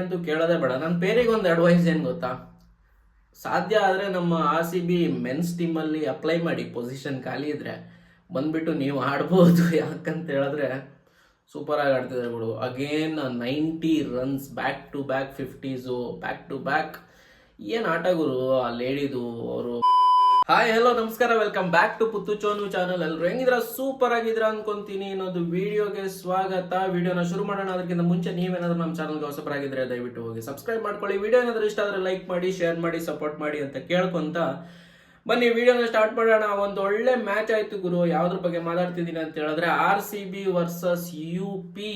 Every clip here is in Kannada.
ಅಂತೂ ಕೇಳೋದೇ ಬೇಡ. ನನ್ನ ಪೇರಿಗೆ ಒಂದು ಅಡ್ವೈಸ್ ಏನು ಗೊತ್ತಾ? ಸಾಧ್ಯ ಆದರೆ ನಮ್ಮ ಆರ್ ಸಿ ಬಿ ಮೆನ್ಸ್ ಟೀಮಲ್ಲಿ ಅಪ್ಲೈ ಮಾಡಿ. ಪೊಸಿಷನ್ ಖಾಲಿ ಇದ್ರೆ ಬಂದ್ಬಿಟ್ಟು ನೀವು ಆಡ್ಬೋದು. ಯಾಕಂತ ಹೇಳಿದ್ರೆ ಸೂಪರಾಗಿ ಆಡ್ತಿದ್ದಾರೆ ಬಿಡು. Again ninety runs back to back fifties back to back ಏನು ಆಟ ಗುರು ಆ ಲೇಡಿದು ಅವರು ಹಾಯ್ ಹಲೋ ನಮಸ್ಕಾರ. Welcome back to Puttu Chonu channel ಎಲ್ಲರೂ ಹೆಂಗಿದ್ರ ಸೂಪರ್ ಆಗಿದ್ರ ಅನ್ಕೊಂತೀನಿ ಇನ್ನೊಂದು ವಿಡಿಯೋಗೆ ಸ್ವಾಗತ. ವಿಡಿಯೋನ ಶುರು ಮಾಡೋಣ. ಅದಕ್ಕಿಂತ ಮುಂಚೆ ನೀವೇನಾದ್ರೂ ನಮ್ಮ ಚಾನಲ್ಗೆ ಹೊಸಬರಾಗಿದ್ರೆ ದಯವಿಟ್ಟು ಹೋಗಿ ಸಬ್ಸ್ಕ್ರೈಬ್ ಮಾಡ್ಕೊಳ್ಳಿ. ವಿಡಿಯೋ ಏನಾದ್ರೂ ಇಷ್ಟ ಆದ್ರೆ ಲೈಕ್ ಮಾಡಿ ಶೇರ್ ಮಾಡಿ ಸಪೋರ್ಟ್ ಮಾಡಿ ಅಂತ ಕೇಳ್ಕೊಂತ ಬನ್ನಿ. ವಿಡಿಯೋನ ಸ್ಟಾರ್ಟ್ ಮಾಡೋಣ. ಒಂದು ಒಳ್ಳೆ ಮ್ಯಾಚ್ ಆಯ್ತು ಗುರು. ಯಾವ್ದ್ರ ಬಗ್ಗೆ ಮಾತಾಡ್ತಿದ್ದೀನಿ ಅಂತ ಹೇಳಿದ್ರೆ R C B versus U P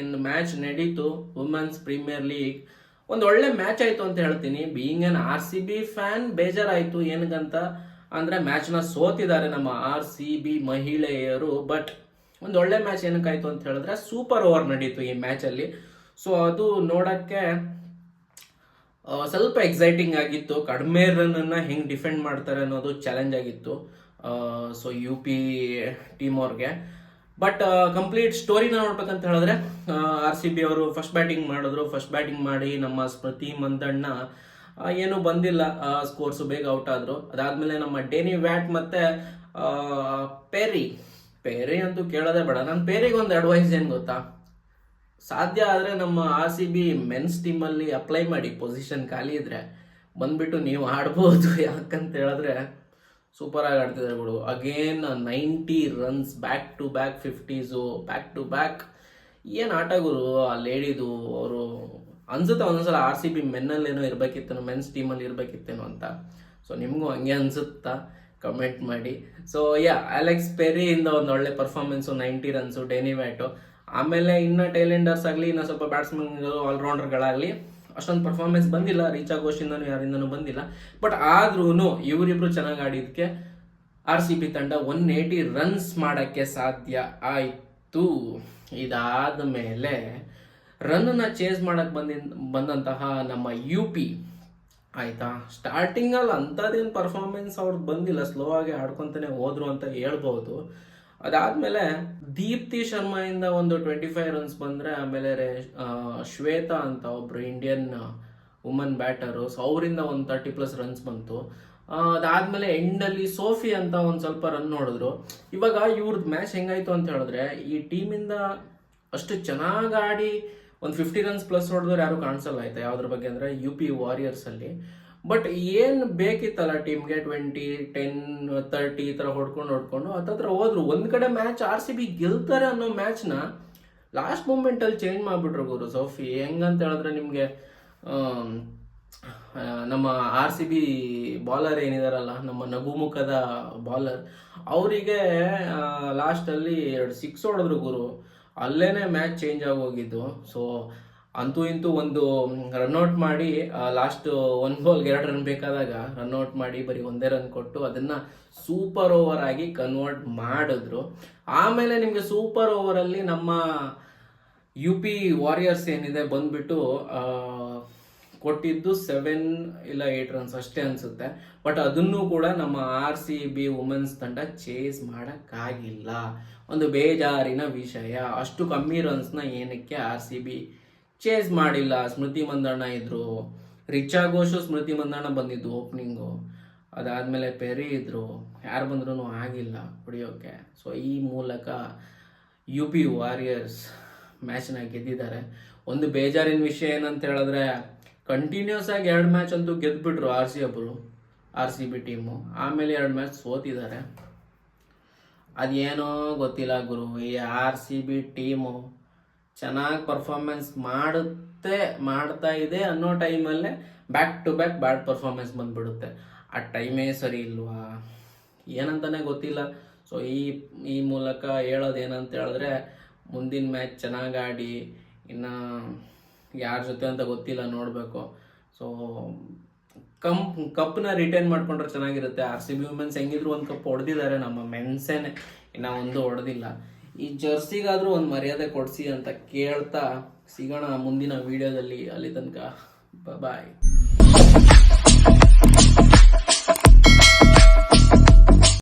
ಎಂದು ಮ್ಯಾಚ್ ನಡೀತು. ವುಮೆನ್ಸ್ ಪ್ರೀಮಿಯರ್ ಲೀಗ್ ಒಂದು ಒಳ್ಳೆ ಮ್ಯಾಚ್ ಆಯ್ತು ಅಂತ ಹೇಳ್ತೀನಿ. Being an R C B fan ಬೇಜಾರಾಯಿತು. ಏನಕ್ಕಂತ? ಅಂದ್ರೆ ಮ್ಯಾಚ್ನ ಸೋತಿದ್ದಾರೆ ನಮ್ಮ ಆರ್ ಸಿ ಬಿ ಮಹಿಳೆಯರು. ಬಟ್ ಒಂದು ಒಳ್ಳೆ ಮ್ಯಾಚ್ ಏನಕ್ಕಾಯ್ತು ಅಂತ ಹೇಳಿದ್ರೆ ಸೂಪರ್ ಓವರ್ ನಡೀತು ಈ ಮ್ಯಾಚಲ್ಲಿ ಸೊ ಅದು ನೋಡಕ್ಕೆ ಸ್ವಲ್ಪ ಎಕ್ಸೈಟಿಂಗ್ ಆಗಿತ್ತು. ಕಡಿಮೆ ರನ್ನನ್ನು ಹೆಂಗ್ ಡಿಫೆಂಡ್ ಮಾಡ್ತಾರೆ ಅನ್ನೋದು ಚಾಲೆಂಜ್ ಆಗಿತ್ತು. ಸೊ ಯು ಪಿ ಟೀಮ್ ಅವ್ರಿಗೆ. ಬಟ್ ಕಂಪ್ಲೀಟ್ ಸ್ಟೋರಿನ ನೋಡ್ಬೇಕಂತ ಹೇಳಿದ್ರೆ ಆರ್ ಸಿ ಬಿ ಅವರು ಫಸ್ಟ್ ಬ್ಯಾಟಿಂಗ್ ಮಾಡಿದ್ರು. ಫಸ್ಟ್ ಬ್ಯಾಟಿಂಗ್ ಮಾಡಿ ನಮ್ಮ ಸ್ಮೃತಿ ಮಂದಣ್ಣ ಏನು ಬಂದಿಲ್ಲ ಸ್ಕೋರ್ಸ್ ಬೇಗ ಔಟ್ ಆದ್ರು. ಅದಾದ್ಮೇಲೆ ನಮ್ಮ ಡೇನಿ ವ್ಯಾಟ್ ಮತ್ತೆ ಪೇರಿ ಪೆರಿ ಅಂತೂ ಕೇಳೋದೇ ಬೇಡ. ನಾನು ಪೇರಿಗೆ ಒಂದು ಅಡ್ವೈಸ್ ಏನು ಗೊತ್ತಾ? ಸಾಧ್ಯ ಆದರೆ ನಮ್ಮ ಆರ್ ಸಿ ಬಿ ಮೆನ್ಸ್ ಟೀಮಲ್ಲಿ ಅಪ್ಲೈ ಮಾಡಿ. ಪೊಸಿಷನ್ ಖಾಲಿ ಇದ್ರೆ. ಬಂದ್ಬಿಟ್ಟು ನೀವು ಆಡ್ಬೋದು. ಯಾಕಂತ ಹೇಳಿದ್ರೆ ಸೂಪರಾಗಿ ಆಡ್ತಿದ್ದಾರೆ ಬಿಡು. Again ninety runs back to back fifties back to back ಏನು ಗುರು, ಆ ಲೇಡಿದು, ಅವರು ಅನ್ಸುತ್ತೆ ಒಂದೊಂದ್ಸಲ ಆರ್ ಸಿ ಬಿ ಮೆನ್ನಲ್ಲೇನೋ ಇರಬೇಕಿತ್ತೇನೋ ಮೆನ್ಸ್ ಟೀಮಲ್ಲಿ ಇರಬೇಕಿತ್ತೇನೋ ಅಂತ. ಸೊ ನಿಮಗೂ ಹಂಗೆ ಅನ್ಸುತ್ತಾ? ಕಮೆಂಟ್ ಮಾಡಿ. ಸೊ ಯಾ ಅಲೆಕ್ಸ್ ಪೆರಿಯಿಂದ ಒಂದು ಒಳ್ಳೆ performance ninety runs Danni Wyatt ಆಮೇಲೆ ಇನ್ನು ಟೈಲೆಂಡರ್ಸ್ ಆಗಲಿ, ಇನ್ನು ಸ್ವಲ್ಪ ಬ್ಯಾಟ್ಸ್ಮನ್ ಆಲ್ರೌಂಡರ್ಗಳಾಗಲಿ ಅಷ್ಟೊಂದು ಪರ್ಫಾರ್ಮೆನ್ಸ್ ಬಂದಿಲ್ಲ ರೀಚ್ ಆಗೋಷ್ಟಿಂದನೂ ಯಾರಿಂದನೂ ಬಂದಿಲ್ಲ. ಬಟ್ ಆದ್ರೂ ಇವರಿಬ್ರು ಚೆನ್ನಾಗಿ ಆಡಿದ್ದಕ್ಕೆ ಆರ್ ಸಿ ಬಿ ತಂಡ ಒನ್ ಏಯ್ಟಿ ರನ್ಸ್ ಮಾಡಕ್ಕೆ ಸಾಧ್ಯ ಆಯಿತು. ಇದಾದ ಮೇಲೆ ರನ್ನ ಚೇಸ್ ಮಾಡಕ್ ಬಂದಿ ಬಂದಂತಹ ನಮ್ಮ ಯು ಪಿ ಆಯ್ತಾ? ಸ್ಟಾರ್ಟಿಂಗಲ್ಲಿ ಅಂಥದ್ದೇನು ಪರ್ಫಾರ್ಮೆನ್ಸ್ ಅವ್ರದ್ದು ಬಂದಿಲ್ಲ ಸ್ಲೋ ಆಗಿ ಆಡ್ಕೊಂತಾನೆ ಹೋದ್ರು ಅಂತ ಹೇಳ್ಬೋದು. ಅದಾದ್ಮೇಲೆ ದೀಪ್ತಿ ಶರ್ಮಾ ಇಂದ ಒಂದು ಟ್ವೆಂಟಿ ಫೈವ್ ರನ್ಸ್ ಬಂದ್ರೆ ಆಮೇಲೆ ಶ್ವೇತಾ ಅಂತ ಒಬ್ರು ಇಂಡಿಯನ್ ವುಮನ್ ಬ್ಯಾಟರು ಸೊ ಅವರಿಂದ ಒಂದು ತರ್ಟಿ ಪ್ಲಸ್ ರನ್ಸ್ ಬಂತು. ಅದಾದಮೇಲೆ ಎಂಡಲ್ಲಿ ಸೋಫಿ ಅಂತ ಒಂದು ಸ್ವಲ್ಪ ರನ್ ನೋಡಿದ್ರು. ಇವಾಗ ಇವ್ರದ್ದು ಮ್ಯಾಚ್ ಹೆಂಗಾಯ್ತು ಅಂತ ಹೇಳಿದ್ರೆ, ಈ ಟೀಮಿಂದ ಅಷ್ಟು ಚೆನ್ನಾಗಿ ಆಡಿ ಒಂದು ಫಿಫ್ಟಿ ರನ್ಸ್ ಪ್ಲಸ್ ಹೊಡೆದವ್ರು ಯಾರು ಕಾಣಿಸಲ್ಲ ಆಯ್ತಾ? ಯಾವ್ದ್ರ ಬಗ್ಗೆ ಅಂದ್ರೆ ಯು ಪಿ ವಾರಿಯರ್ಸ್ ಅಲ್ಲಿ. ಬಟ್ ಏನ್ ಬೇಕಿತ್ತಲ್ಲ ಟೀಮ್ಗೆ ಟ್ವೆಂಟಿ ಟೆನ್ ತರ್ಟಿ ಈ ಥರ ಹೊಡ್ಕೊಂಡು ಹೊಡ್ಕೊಂಡು ಹತ್ತತ್ರ ಹೋದ್ರು. ಒಂದು ಕಡೆ ಮ್ಯಾಚ್ ಆರ್ ಸಿ ಬಿ ಗೆಲ್ತಾರೆ ಅನ್ನೋ ಮ್ಯಾಚ್ನ ಲಾಸ್ಟ್ ಮೂಮೆಂಟಲ್ಲಿ ಚೇಂಜ್ ಮಾಡ್ಬಿಟ್ರು ಗುರು ಸೋಫಿ. ಹೆಂಗಂತ ಹೇಳಿದ್ರೆ ನಿಮಗೆ ನಮ್ಮ ಆರ್ ಸಿ ಬಿ ಬಾಲರ್ ಏನಿದಾರಲ್ಲ, ನಮ್ಮ ನಗುಮುಖದ ಬಾಲರ್ ಅವರಿಗೆ ಲಾಸ್ಟಲ್ಲಿ ಎರಡು ಸಿಕ್ಸ್ ಹೊಡೆದ್ರು ಗುರು. ಅಲ್ಲೇನೆ ಮ್ಯಾಚ್ ಚೇಂಜ್ ಆಗೋಗಿದ್ದು. ಸೊ ಅಂತೂ ಇಂತೂ ಒಂದು ರನ್ಔಟ್ ಮಾಡಿ ಲಾಸ್ಟ್ ಒನ್ ಬಾಲ್ಗೆ ಎರಡು ರನ್ ಬೇಕಾದಾಗ ರನ್ಔಟ್ ಮಾಡಿ ಬರೀ ಒಂದೇ ರನ್ ಕೊಟ್ಟು ಅದನ್ನ ಸೂಪರ್ ಓವರ್ ಆಗಿ ಕನ್ವರ್ಟ್ ಮಾಡಿದ್ರು. ಆಮೇಲೆ ನಿಮಗೆ ಸೂಪರ್ ಓವರಲ್ಲಿ ನಮ್ಮ ಯು ಪಿ ವಾರಿಯರ್ಸ್ ಏನಿದೆ ಬಂದ್ಬಿಟ್ಟು ಕೊಟ್ಟಿದ್ದು ಸೆವೆನ್ ಇಲ್ಲ ಏಟ್ ರನ್ಸ್ ಅಷ್ಟೇ ಅನ್ಸುತ್ತೆ. ಬಟ್ ಅದನ್ನು ಕೂಡ ನಮ್ಮ ಆರ್ ಸಿ ಬಿ ವುಮೆನ್ಸ್ ತಂಡ ಚೇಸ್ ಮಾಡೋಕ್ಕಾಗಿಲ್ಲ. ಒಂದು ಬೇಜಾರಿನ ವಿಷಯ. ಅಷ್ಟು ಕಮ್ಮಿ ರನ್ಸ್ನ ಏನಕ್ಕೆ ಆರ್ ಸಿ ಬಿ ಚೇಸ್ ಮಾಡಿಲ್ಲ. ಸ್ಮೃತಿ ಮಂದಣ್ಣ ಇದ್ರು. ರಿಚಾ ಘೋಷು ಸ್ಮೃತಿ ಮಂದಣ್ಣ ಬಂದಿದ್ದು ಓಪನಿಂಗು ಅದಾದ್ಮೇಲೆ ಪೆರಿ ಇದ್ರು. ಯಾರು ಬಂದ್ರೂ ಆಗಿಲ್ಲ ಹೊಡಿಯೋಕೆ. ಸೊ ಈ ಮೂಲಕ ಯು ಪಿ ವಾರಿಯರ್ಸ್ ಮ್ಯಾಚ್ನ ಗೆದ್ದಿದ್ದಾರೆ. ಒಂದು ಬೇಜಾರಿನ ವಿಷಯ ಏನಂತ ಹೇಳಿದ್ರೆ ಕಂಟಿನ್ಯೂಸ್ ಆಗಿ ಎರಡು ಮ್ಯಾಚ್ ಅಂತೂ ಗೆದ್ದುಬಿಟ್ರು ಆರ್ ಸಿ ಒಬ್ಬರು ಆರ್ ಸಿ ಬಿ ಟೀಮು ಆಮೇಲೆ ಎರಡು ಮ್ಯಾಚ್ ಸೋತಿದ್ದಾರೆ. ಅದೇನೋ ಗೊತ್ತಿಲ್ಲ ಗುರು, ಈ ಆರ್ ಸಿ ಬಿ ಟೀಮು ಚೆನ್ನಾಗಿ ಪರ್ಫಾರ್ಮೆನ್ಸ್ ಮಾಡುತ್ತೆ, ಮಾಡ್ತಾ ಇದೆ ಅನ್ನೋ ಟೈಮಲ್ಲೇ back to back bad performance ಬಂದ್ಬಿಡುತ್ತೆ. ಆ ಟೈಮೇ ಸರಿ ಇಲ್ವಾ? ಏನಂತಾನೆ ಗೊತ್ತಿಲ್ಲ. ಸೊ ಈ ಈ ಮೂಲಕ ಹೇಳೋದು ಏನಂತ ಹೇಳಿದ್ರೆ, ಮುಂದಿನ ಮ್ಯಾಚ್ ಚೆನ್ನಾಗಿ ಆಡಿ, ಇನ್ನು ಯಾರ ಜೊತೆ ಅಂತ ಗೊತ್ತಿಲ್ಲ ನೋಡಬೇಕು. ಸೊ ಕಂಪ್ ಕಪ್ನ ರಿಟೈನ್ ಮಾಡ್ಕೊಂಡ್ರೆ ಚೆನ್ನಾಗಿರುತ್ತೆ. ಆರ್ ಸಿ ಬಿ ವುಮೆನ್ಸ್ ಹೆಂಗಿದ್ರು ಒಂದು ಕಪ್ ಹೊಡೆದಿದ್ದಾರೆ ನಮ್ಮ ಮೆನ್ಸೇನೆ ಇನ್ನು ಒಂದು ಹೊಡೆದಿಲ್ಲ. ಈ ಜರ್ಸಿಗಾದ್ರೂ ಒಂದು ಮರ್ಯಾದೆ ಕೊಡಿಸಿ ಅಂತ ಕೇಳ್ತಾ ಸಿಗೋಣ ಮುಂದಿನ ವಿಡಿಯೋದಲ್ಲಿ. ಅಲ್ಲಿ ತನಕ ಬಾಯ್